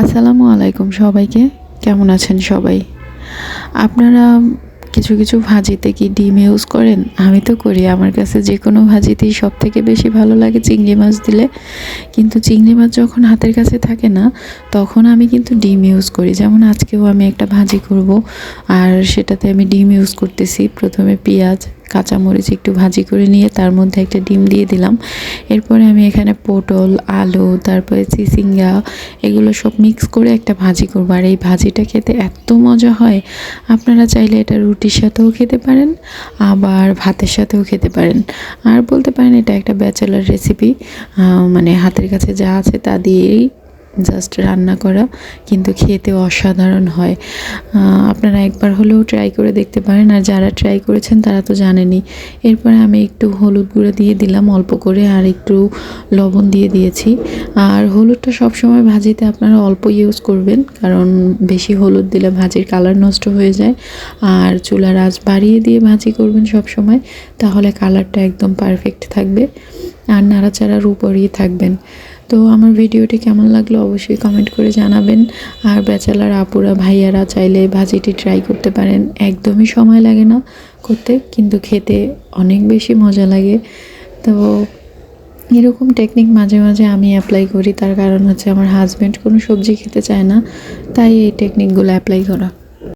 আসসালামু আলাইকুম সবাইকে। কেমন আছেন সবাই? আপনারা কিছু কিছু ভাজিতে কি ডিম ইউজ করেন? আমি তো করি। আমার কাছে যে কোনো ভাজিতেই সব থেকে বেশি ভালো লাগে চিংড়ি মাছ দিলে। কিন্তু চিংড়ি মাছ যখন হাতের কাছে থাকে না, তখন আমি কিন্তু ডিম ইউজ করি। যেমন আজকেও আমি একটা ভাজি করব, আর সেটাতে আমি ডিম ইউজ করতেছি। প্রথমে পেঁয়াজ কাঁচামরিচ একটু ভাজি করে নিয়ে তার মধ্যে একটা ডিম দিয়ে দিলাম। এরপরে আমি এখানে পটল, আলু, তারপরে চিচিঙ্গা এগুলো সব মিক্স করে একটা ভাজি করব। আর এই ভাজিটা খেতে এত মজা হয়। আপনারা চাইলে এটা রুটির সাথেও খেতে পারেন, আবার ভাতের সাথেও খেতে পারেন। আর বলতে পারেন এটা একটা ব্যাচেলার রেসিপি মানে হাতের কাছে যা আছে তা দিয়েই জাস্ট রান্না করা, কিন্তু খেতে অসাধারণ হয়। আপনারা একবার হলেও ট্রাই করে দেখতে পারেন, আর যারা ট্রাই করেছেন তারা তো জানেনই। এরপরে আমি একটু হলুদ গুঁড়ো দিয়ে দিলাম অল্প করে, আর একটু লবণ দিয়ে দিয়েছি। আর হলুদটা সবসময় ভাজিতে আপনারা অল্প ইউজ করবেন, কারণ বেশি হলুদ দিলে ভাজির কালার নষ্ট হয়ে যায়। আর চুলার আঁচ বাড়িয়ে দিয়ে ভাজি করবেন সব সময় তাহলে কালারটা একদম পারফেক্ট থাকবে। আর নাড়াচাড়ার উপরেই থাকবেন। তো আমার ভিডিওটি কেমন লাগল অবশ্যই কমেন্ট করে জানাবেন। আর ব্যাচেলার আপুরা, ভাইয়ারা চাইলে ভাজিটি ট্রাই করতে পারেন। একদমই সময় লাগে না করতে, কিন্তু খেতে অনেক বেশি মজা লাগে। তো এরকম টেকনিক মাঝে মাঝে আমি অ্যাপ্লাই করি। তার কারণ হচ্ছে আমার হাজব্যান্ড কোনো সবজি খেতে চায় না, তাই এই টেকনিকগুলো অ্যাপ্লাই করা।